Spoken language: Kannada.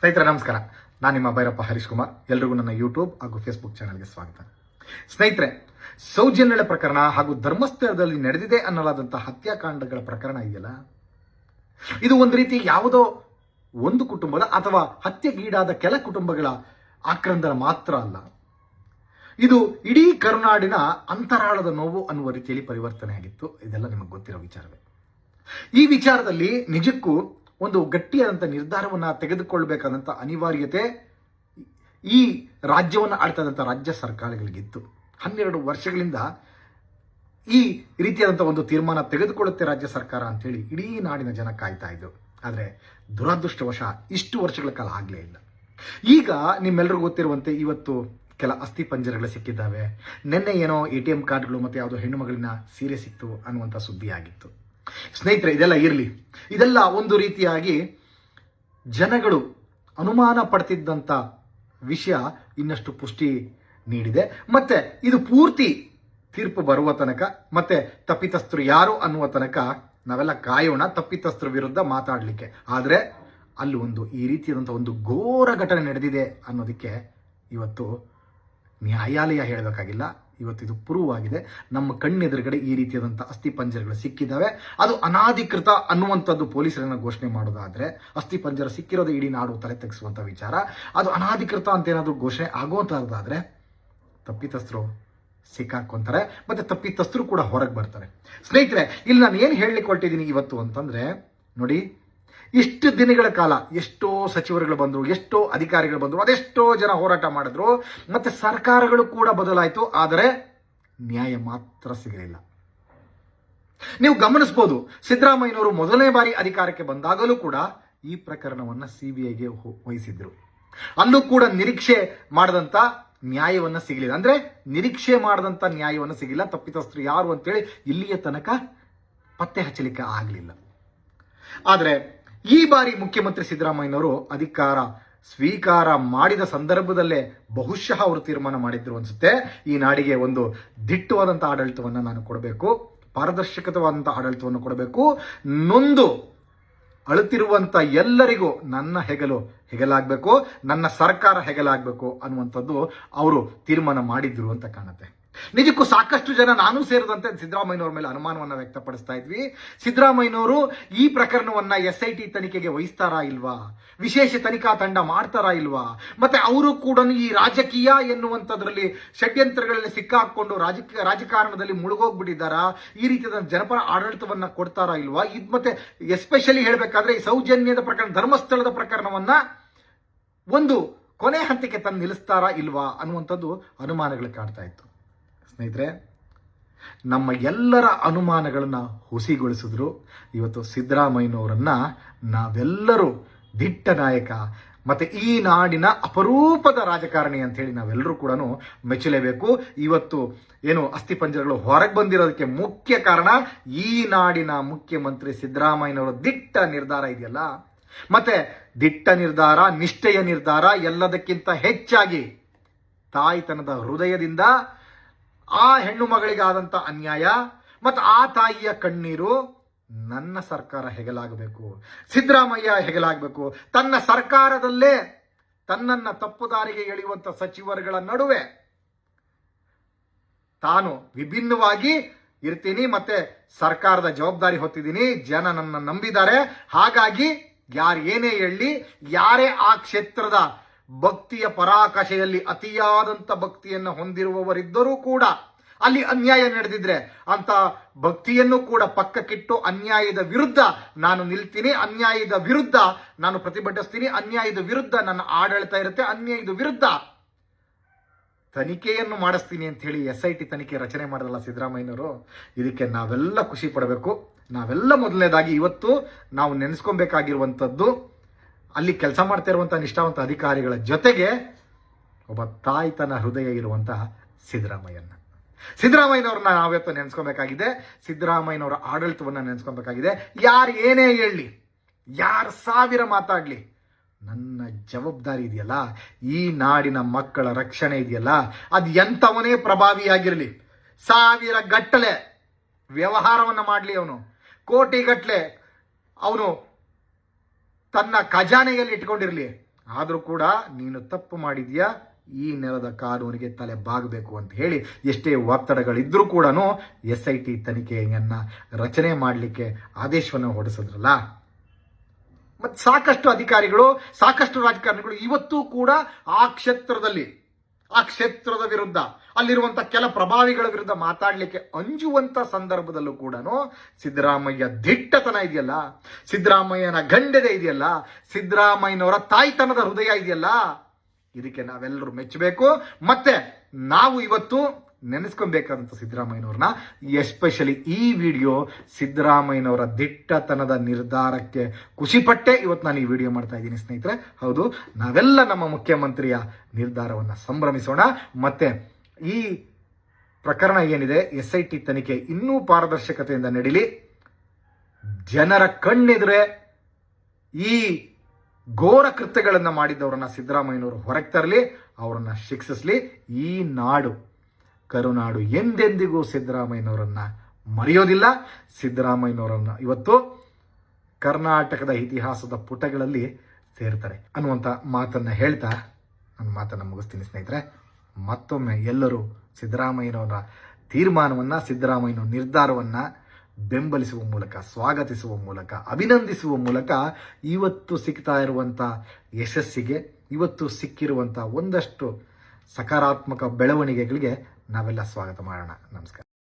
ಸ್ನೇಹಿತರೆ, ನಮಸ್ಕಾರ. ನಾನು ನಿಮ್ಮ ಭೈರಪ್ಪ ಹರೀಶ್ ಕುಮಾರ್. ಎಲ್ರಿಗೂ ನನ್ನ ಯೂಟ್ಯೂಬ್ ಹಾಗೂ ಫೇಸ್ಬುಕ್ ಚಾನಲ್ಗೆ ಸ್ವಾಗತ. ಸ್ನೇಹಿತರೆ ಸೌಜನ್ಯಳ ಪ್ರಕರಣ ಹಾಗೂ ಧರ್ಮಸ್ಥಳದಲ್ಲಿ ನಡೆದಿದೆ ಅನ್ನಲಾದಂತಹ ಹತ್ಯಾಕಾಂಡಗಳ ಪ್ರಕರಣ ಇದೆಯಲ್ಲ? ಇದು ಒಂದು ರೀತಿ ಯಾವುದೋ ಒಂದು ಕುಟುಂಬದ ಅಥವಾ ಹತ್ಯೆಗೀಡಾದ ಕೆಲ ಕುಟುಂಬಗಳ ಆಕ್ರಂದನ ಮಾತ್ರ ಅಲ್ಲ. ಇದು ಇಡೀ ಕರುನಾಡಿನ ಅಂತರಾಳದ ನೋವು ಅನ್ನುವ ರೀತಿಯಲ್ಲಿ ಪರಿವರ್ತನೆ ಆಗಿತ್ತು ಇದೆಲ್ಲ ನಿಮಗೆ ಗೊತ್ತಿರೋ ವಿಚಾರವೇ. ಈ ವಿಚಾರದಲ್ಲಿ ನಿಜಕ್ಕೂ ಒಂದು ಗಟ್ಟಿಯಾದಂಥ ನಿರ್ಧಾರವನ್ನು ತೆಗೆದುಕೊಳ್ಬೇಕಾದಂಥ ಅನಿವಾರ್ಯತೆ ಈ ರಾಜ್ಯವನ್ನು ಆಡ್ತಾದಂಥ ರಾಜ್ಯ ಸರ್ಕಾರಗಳಿಗಿತ್ತು. ಹನ್ನೆರಡು ವರ್ಷಗಳಿಂದ ಈ ರೀತಿಯಾದಂಥ ಒಂದು ತೀರ್ಮಾನ ತೆಗೆದುಕೊಳ್ಳುತ್ತೆ ರಾಜ್ಯ ಸರ್ಕಾರ ಅಂತೇಳಿ ಇಡೀ ನಾಡಿನ ಜನ ಕಾಯ್ತಾ ಇದ್ದರು ಆದರೆ ದುರಾದೃಷ್ಟವಶ ಇಷ್ಟು ವರ್ಷಗಳ ಕಾಲ ಆಗಲೇ ಇಲ್ಲ. ಈಗ ನಿಮ್ಮೆಲ್ಲರಿಗೂ ಗೊತ್ತಿರುವಂತೆ ಇವತ್ತು ಕೆಲ ಅಸ್ಥಿ ಪಂಜರಗಳು ಸಿಕ್ಕಿದ್ದಾವೆ. ನಿನ್ನೆ ಏನೋ ಎ ಟಿ ಎಂ ಕಾರ್ಡ್ಗಳು ಮತ್ತು ಯಾವುದೋ ಹೆಣ್ಣು ಮಗಳಿನ ಸೀರೆ ಸಿಕ್ತು ಅನ್ನುವಂಥ ಸುದ್ದಿ ಆಗಿತ್ತು ಸ್ನೇಹಿತರೆ, ಇದೆಲ್ಲ ಇರಲಿ. ಇದೆಲ್ಲ ಒಂದು ರೀತಿಯಾಗಿ ಜನಗಳು ಅನುಮಾನ ಪಡ್ತಿದ್ದಂಥ ವಿಷಯ ಇನ್ನಷ್ಟು ಪುಷ್ಟಿ ನೀಡಿದೆ. ಮತ್ತೆ ಇದು ಪೂರ್ತಿ ತೀರ್ಪು ಬರುವ ತನಕ, ಮತ್ತೆ ತಪ್ಪಿತಸ್ಥರು ಯಾರು ಅನ್ನುವ ತನಕ ನಾವೆಲ್ಲ ಕಾಯೋಣ, ತಪ್ಪಿತಸ್ಥರ ವಿರುದ್ಧ ಮಾತಾಡಲಿಕ್ಕೆ. ಆದರೆ ಅಲ್ಲಿ ಒಂದು ಈ ರೀತಿಯಾದಂಥ ಒಂದು ಘೋರ ಘಟನೆ ನಡೆದಿದೆ ಅನ್ನೋದಕ್ಕೆ ಇವತ್ತು ನ್ಯಾಯಾಲಯ ಹೇಳಬೇಕಾಗಿಲ್ಲ. ಇವತ್ತು ಇದು ಪ್ರೂವ್ ಆಗಿದೆ. ನಮ್ಮ ಕಣ್ಣೆದುರುಗಡೆ ಈ ರೀತಿಯಾದಂಥ ಅಸ್ಥಿ ಪಂಜರಗಳು ಸಿಕ್ಕಿದ್ದಾವೆ ಅದು ಅನಾಧಿಕೃತ ಅನ್ನುವಂಥದ್ದು ಪೊಲೀಸರನ್ನ ಘೋಷಣೆ ಮಾಡೋದಾದ್ರೆ ಅಸ್ಥಿ ಪಂಜರ ಸಿಕ್ಕಿರೋದು ಇಡೀ ನಾಡು ತಲೆ ತೆಗೆಸುವಂಥ ವಿಚಾರ. ಅದು ಅನಾಧಿಕೃತ ಅಂತ ಏನಾದರೂ ಘೋಷಣೆ ಆಗುವಂಥದ್ದಾದರೆ ತಪ್ಪಿತಸ್ಥರು ಸಿಕ್ಕಾಕೊಂತಾರೆ ಮತ್ತೆ ತಪ್ಪಿತಸ್ಥರು ಕೂಡ ಹೊರಗೆ ಬರ್ತಾರೆ. ಸ್ನೇಹಿತರೆ, ಇಲ್ಲಿ ನಾನು ಏನು ಹೇಳಲಿಕ್ಕೆ ಹೊರಟಿದ್ದೀನಿ ಇವತ್ತು ಅಂತಂದ್ರೆ, ನೋಡಿ ಇಷ್ಟು ದಿನಗಳ ಕಾಲ ಎಷ್ಟೋ ಸಚಿವರುಗಳು ಬಂದರು, ಎಷ್ಟೋ ಅಧಿಕಾರಿಗಳು ಬಂದರು, ಅದೆಷ್ಟೋ ಜನ ಹೋರಾಟ ಮಾಡಿದ್ರು, ಮತ್ತೆ ಸರ್ಕಾರಗಳು ಕೂಡ ಬದಲಾಯಿತು, ಆದರೆ ನ್ಯಾಯ ಮಾತ್ರ ಸಿಗಲಿಲ್ಲ. ನೀವು ಗಮನಿಸಬಹುದು ಸಿದ್ದರಾಮಯ್ಯನವರು ಮೊದಲನೇ ಬಾರಿ ಅಧಿಕಾರಕ್ಕೆ ಬಂದಾಗಲೂ ಕೂಡ ಈ ಪ್ರಕರಣವನ್ನ ಸಿಬಿಐಗೆ ವಹಿಸಿದ್ರು. ಅಲ್ಲೂ ಕೂಡ ನಿರೀಕ್ಷೆ ಮಾಡದಂತ ನ್ಯಾಯವನ್ನ ಸಿಗಲಿಲ್ಲ. ಅಂದ್ರೆ ನಿರೀಕ್ಷೆ ಮಾಡದಂತ ನ್ಯಾಯವನ್ನ ಸಿಗಲಿಲ್ಲ. ತಪ್ಪಿತಸ್ಥರು ಯಾರು ಅಂತೇಳಿ ಇಲ್ಲಿಯ ತನಕ ಪತ್ತೆ ಹಚ್ಚಲಿಕ್ಕೆ ಆಗಲಿಲ್ಲ. ಆದರೆ ಈ ಬಾರಿ ಮುಖ್ಯಮಂತ್ರಿ ಸಿದ್ದರಾಮಯ್ಯನವರು ಅಧಿಕಾರ ಸ್ವೀಕಾರ ಮಾಡಿದ ಸಂದರ್ಭದಲ್ಲೇ ಬಹುಶಃ ಅವರು ತೀರ್ಮಾನ ಮಾಡಿದ್ರು ಅನ್ಸುತ್ತೆ. ಈ ನಾಡಿಗೆ ಒಂದು ದಿಟ್ಟವಾದಂಥ ಆಡಳಿತವನ್ನು ನಾನು ಕೊಡಬೇಕು ಪಾರದರ್ಶಕವಾದಂಥ ಆಡಳಿತವನ್ನು ಕೊಡಬೇಕು. ನೊಂದು ಅಳುತ್ತಿರುವಂಥ ಎಲ್ಲರಿಗೂ ನನ್ನ ಹೆಗಲು ಹೆಗಲಾಗಬೇಕು, ನನ್ನ ಸರ್ಕಾರ ಹೆಗಲಾಗಬೇಕು ಅನ್ನುವಂಥದ್ದು ಅವರು ತೀರ್ಮಾನ ಮಾಡಿದ್ರು ಅಂತ ಕಾಣುತ್ತೆ. ನಿಜಕ್ಕೂ ಸಾಕಷ್ಟು ಜನ ನಾನು ಸೇರಿದಂತೆ ಸಿದ್ದರಾಮಯ್ಯನವರ ಮೇಲೆ ಅನುಮಾನವನ್ನು ವ್ಯಕ್ತಪಡಿಸ್ತಾ ಇದ್ವಿ. ಸಿದ್ದರಾಮಯ್ಯನವರು ಈ ಪ್ರಕರಣವನ್ನ ಎಸ್ ಐ ಟಿ ತನಿಖೆಗೆ ವಹಿಸ್ತಾರಾ ಇಲ್ವಾ? ವಿಶೇಷ ತನಿಖಾ ತಂಡ ಮಾಡ್ತಾರಾ ಇಲ್ವಾ? ಮತ್ತೆ ಅವರು ಕೂಡ ಈ ರಾಜಕೀಯ ಎನ್ನುವಂಥದ್ರಲ್ಲಿ ಷಡ್ಯಂತ್ರಗಳಲ್ಲಿ ಸಿಕ್ಕಾಕೊಂಡು ರಾಜಕೀಯ ರಾಜಕಾರಣದಲ್ಲಿ ಮುಳುಗೋಗ್ಬಿಟ್ಟಿದ್ದಾರಾ? ಈ ರೀತಿಯ ಜನಪರ ಆಡಳಿತವನ್ನ ಕೊಡ್ತಾರಾ ಇಲ್ವಾ? ಇದು ಮತ್ತೆ ಎಸ್ಪೆಷಲಿ ಹೇಳಬೇಕಾದ್ರೆ ಈ ಸೌಜನ್ಯದ ಪ್ರಕರಣ, ಧರ್ಮಸ್ಥಳದ ಪ್ರಕರಣವನ್ನ ಒಂದು ಕೊನೆ ಹಂತಕ್ಕೆ ತಂದು ನಿಲ್ಲಿಸ್ತಾರಾ ಇಲ್ವಾ ಅನ್ನುವಂಥದ್ದು ಅನುಮಾನಗಳು ಕಾಣ್ತಾ ಇತ್ತು. ಸ್ನೇಹಿತರೆ, ನಮ್ಮ ಎಲ್ಲರ ಅನುಮಾನಗಳನ್ನು ಹುಸಿಗೊಳಿಸಿದ್ರು. ಇವತ್ತು ಸಿದ್ದರಾಮಯ್ಯನವರನ್ನು ನಾವೆಲ್ಲರೂ ದಿಟ್ಟ ನಾಯಕ ಮತ್ತೆ ಈ ನಾಡಿನ ಅಪರೂಪದ ರಾಜಕಾರಣಿ ಅಂತ ಹೇಳಿ ನಾವೆಲ್ಲರೂ ಕೂಡ ಮೆಚ್ಚಲೇಬೇಕು. ಇವತ್ತು ಏನು ಅಸ್ಥಿಪಂಜರಗಳು ಹೊರಗೆ ಬಂದಿರೋದಕ್ಕೆ ಮುಖ್ಯ ಕಾರಣ ಈ ನಾಡಿನ ಮುಖ್ಯಮಂತ್ರಿ ಸಿದ್ದರಾಮಯ್ಯನವರ ದಿಟ್ಟ ನಿರ್ಧಾರ ಇದೆಯಲ್ಲ. ಮತ್ತೆ ದಿಟ್ಟ ನಿರ್ಧಾರ, ನಿಷ್ಠೆಯ ನಿರ್ಧಾರ ಎಲ್ಲದಕ್ಕಿಂತ ಹೆಚ್ಚಾಗಿ ತಾಯ್ತನದ ಹೃದಯದಿಂದ ಆ ಹೆಣ್ಣು ಮಗಳಿಗಾದಂಥ ಅನ್ಯಾಯ ಮತ್ತು ಆ ತಾಯಿಯ ಕಣ್ಣೀರು ನನ್ನ ಸರ್ಕಾರ ಹೆಗಲಾಗಬೇಕು, ಸಿದ್ದರಾಮಯ್ಯ ಹೆಗಲಾಗಬೇಕು. ತನ್ನ ಸರ್ಕಾರದಲ್ಲೇ ತನ್ನನ್ನ ತಪ್ಪು ದಾರಿಗೆ ಎಳೆಯುವಂತ ಸಚಿವರುಗಳ ನಡುವೆ ತಾನು ವಿಭಿನ್ನವಾಗಿ ಇರ್ತೀನಿ ಮತ್ತೆ ಸರ್ಕಾರದ ಜವಾಬ್ದಾರಿ ಹೊತ್ತಿದ್ದೀನಿ, ಜನ ನನ್ನ ನಂಬಿದ್ದಾರೆ. ಹಾಗಾಗಿ ಯಾರು ಏನೇ ಹೇಳಿ, ಯಾರೇ ಆ ಕ್ಷೇತ್ರದ ಭಕ್ತಿಯ ಪರಾಕಾಶೆಯಲ್ಲಿ ಅತಿಯಾದಂಥ ಭಕ್ತಿಯನ್ನು ಹೊಂದಿರುವವರಿದ್ದರೂ ಕೂಡ ಅಲ್ಲಿ ಅನ್ಯಾಯ ನಡೆದಿದ್ರೆ ಅಂತ ಭಕ್ತಿಯನ್ನು ಕೂಡ ಪಕ್ಕಕ್ಕಿಟ್ಟು ಅನ್ಯಾಯದ ವಿರುದ್ಧ ನಾನು ನಿಲ್ತೀನಿ, ಅನ್ಯಾಯದ ವಿರುದ್ಧ ನಾನು ಪ್ರತಿಭಟಿಸ್ತೀನಿ, ಅನ್ಯಾಯದ ವಿರುದ್ಧ ನನ್ನ ಆಡಳಿತ ಇರುತ್ತೆ, ಅನ್ಯಾಯದ ವಿರುದ್ಧ ತನಿಖೆಯನ್ನು ಮಾಡಿಸ್ತೀನಿ ಅಂತ ಹೇಳಿ ಎಸ್ ಐ ಟಿ ತನಿಖೆ ರಚನೆ ಮಾಡಿದಲ್ಲ ಸಿದ್ದರಾಮಯ್ಯನವರು. ಇದಕ್ಕೆ ನಾವೆಲ್ಲ ಖುಷಿ ಪಡಬೇಕು. ನಾವೆಲ್ಲ ಮೊದಲನೇದಾಗಿ ಇವತ್ತು ನಾವು ನೆನೆಸ್ಕೊಬೇಕಾಗಿರುವಂಥದ್ದು ಅಲ್ಲಿ ಕೆಲಸ ಮಾಡ್ತಾ ಇರುವಂಥ ನಿಷ್ಠಾವಂತ ಅಧಿಕಾರಿಗಳ ಜೊತೆಗೆ ಒಬ್ಬ ತಾಯ್ತನ ಹೃದಯ ಇರುವಂತಹ ಸಿದ್ದರಾಮಯ್ಯನ. ಸಿದ್ದರಾಮಯ್ಯನವ್ರನ್ನ ನಾವತ್ತು ನೆನೆಸ್ಕೊಬೇಕಾಗಿದೆ. ಸಿದ್ದರಾಮಯ್ಯನವರ ಆಡಳಿತವನ್ನು ನೆನೆಸ್ಕೊಬೇಕಾಗಿದೆ. ಯಾರು ಏನೇ ಹೇಳಲಿ, ಯಾರು ಸಾವಿರ ಮಾತಾಡಲಿ, ನನ್ನ ಜವಾಬ್ದಾರಿ ಇದೆಯಲ್ಲ? ಈ ನಾಡಿನ ಮಕ್ಕಳ ರಕ್ಷಣೆ ಇದೆಯಲ್ಲ? ಅದು ಎಂಥವನೇ ಪ್ರಭಾವಿಯಾಗಿರಲಿ ಸಾವಿರ ಗಟ್ಟಲೆ ವ್ಯವಹಾರವನ್ನು ಮಾಡಲಿ ಅವನು. ಕೋಟಿಗಟ್ಟಲೆ ಅವನು ತನ್ನ ಖಜಾನೆಯಲ್ಲಿ ಇಟ್ಕೊಂಡಿರಲಿ. ಆದರೂ ಕೂಡ ನೀನು ತಪ್ಪು ಮಾಡಿದ್ಯಾ? ಈ ನೆಲದ ಕಾನೂನಿಗೆ ತಲೆ ಬಾಗಬೇಕು ಅಂತ ಹೇಳಿ ಎಷ್ಟೇ ಒತ್ತಡಗಳಿದ್ರೂ ಕೂಡ ಎಸ್ ಐ ಟಿ ತನಿಖೆಯನ್ನು ರಚನೆ ಮಾಡಲಿಕ್ಕೆ ಆದೇಶವನ್ನು ಹೊರಡಿಸಿದ್ರಲ್ಲ? ಮತ್ತು ಸಾಕಷ್ಟು ಅಧಿಕಾರಿಗಳು, ಸಾಕಷ್ಟು ರಾಜಕಾರಣಿಗಳು ಇವತ್ತೂ ಕೂಡ ಆ ಕ್ಷೇತ್ರದಲ್ಲಿ ಆ ಕ್ಷೇತ್ರದ ವಿರುದ್ಧ. ಅಲ್ಲಿರುವಂತ ಕೆಲ ಪ್ರಭಾವಿಗಳ ವಿರುದ್ಧ ಮಾತಾಡಲಿಕ್ಕೆ ಅಂಜುವಂತ ಸಂದರ್ಭದಲ್ಲೂ ಕೂಡ ಸಿದ್ದರಾಮಯ್ಯ ದಿಟ್ಟತನ ಇದೆಯಲ್ಲ? ಸಿದ್ದರಾಮಯ್ಯನ ಗಂಡದೆ ಇದೆಯಲ್ಲ? ಸಿದ್ದರಾಮಯ್ಯನವರ ತಾಯ್ತನದ ಹೃದಯ ಇದೆಯಲ್ಲ? ಇದಕ್ಕೆ ನಾವೆಲ್ಲರೂ ಮೆಚ್ಚಬೇಕು. ಮತ್ತೆ ನಾವು ಇವತ್ತು ನೆನೆಸ್ಕೊಬೇಕಾದಂತ ಸಿದ್ದರಾಮಯ್ಯನವ್ರನ್ನ ಎಸ್ಪೆಷಲಿ ಈ ವಿಡಿಯೋ ಸಿದ್ದರಾಮಯ್ಯನವರ ದಿಟ್ಟತನದ ನಿರ್ಧಾರಕ್ಕೆ ಖುಷಿಪಟ್ಟೆ ಇವತ್ತು ನಾನು ಈ ವಿಡಿಯೋ ಮಾಡ್ತಾ ಇದ್ದೀನಿ ಸ್ನೇಹಿತರೆ. ಹೌದು, ನಾವೆಲ್ಲ ನಮ್ಮ ಮುಖ್ಯಮಂತ್ರಿಯ ನಿರ್ಧಾರವನ್ನು ಸಂಭ್ರಮಿಸೋಣ. ಮತ್ತೆ ಈ ಪ್ರಕರಣ ಏನಿದೆ ಎಸ್ ಐ ಟಿ ತನಿಖೆ ಇನ್ನೂ ಪಾರದರ್ಶಕತೆಯಿಂದ ನಡೀಲಿ. ಜನರ ಕಣ್ಣೆದುರೆ ಈ ಘೋರ ಕೃತ್ಯಗಳನ್ನು ಮಾಡಿದ್ದವರನ್ನ ಸಿದ್ದರಾಮಯ್ಯನವರು ಹೊರಗೆ ತರಲಿ, ಅವರನ್ನು ಶಿಕ್ಷಿಸಲಿ. ಈ ನಾಡು ಕರುನಾಡು ಎಂದೆಂದಿಗೂ ಸಿದ್ದರಾಮಯ್ಯನವರನ್ನ ಮರೆಯೋದಿಲ್ಲ. ಸಿದ್ದರಾಮಯ್ಯನವರನ್ನ ಇವತ್ತು ಕರ್ನಾಟಕದ ಇತಿಹಾಸದ ಪುಟಗಳಲ್ಲಿ ಸೇರ್ತಾರೆ ಅನ್ನುವಂಥ ಮಾತನ್ನ ಹೇಳ್ತಾ ನನ್ನ ಮಾತನ್ನು ಮುಗಿಸ್ತೀನಿ ಸ್ನೇಹಿತರೆ. ಮತ್ತೊಮ್ಮೆ ಎಲ್ಲರೂ ಸಿದ್ದರಾಮಯ್ಯನವರ ತೀರ್ಮಾನವನ್ನು ಸಿದ್ದರಾಮಯ್ಯನ ನಿರ್ಧಾರವನ್ನ ಬೆಂಬಲಿಸುವ ಮೂಲಕ, ಸ್ವಾಗತಿಸುವ ಮೂಲಕ, ಅಭಿನಂದಿಸುವ ಮೂಲಕ ಇವತ್ತು ಸಿಗ್ತಾ ಇರುವಂಥ ಯಶಸ್ಸಿಗೆ, ಇವತ್ತು ಸಿಕ್ಕಿರುವಂಥ ಒಂದಷ್ಟು ಸಕಾರಾತ್ಮಕ ಬೆಳವಣಿಗೆಗಳಿಗೆ ನಾವೆಲ್ಲ ಸ್ವಾಗತ ಮಾಡೋಣ. ನಮಸ್ಕಾರ.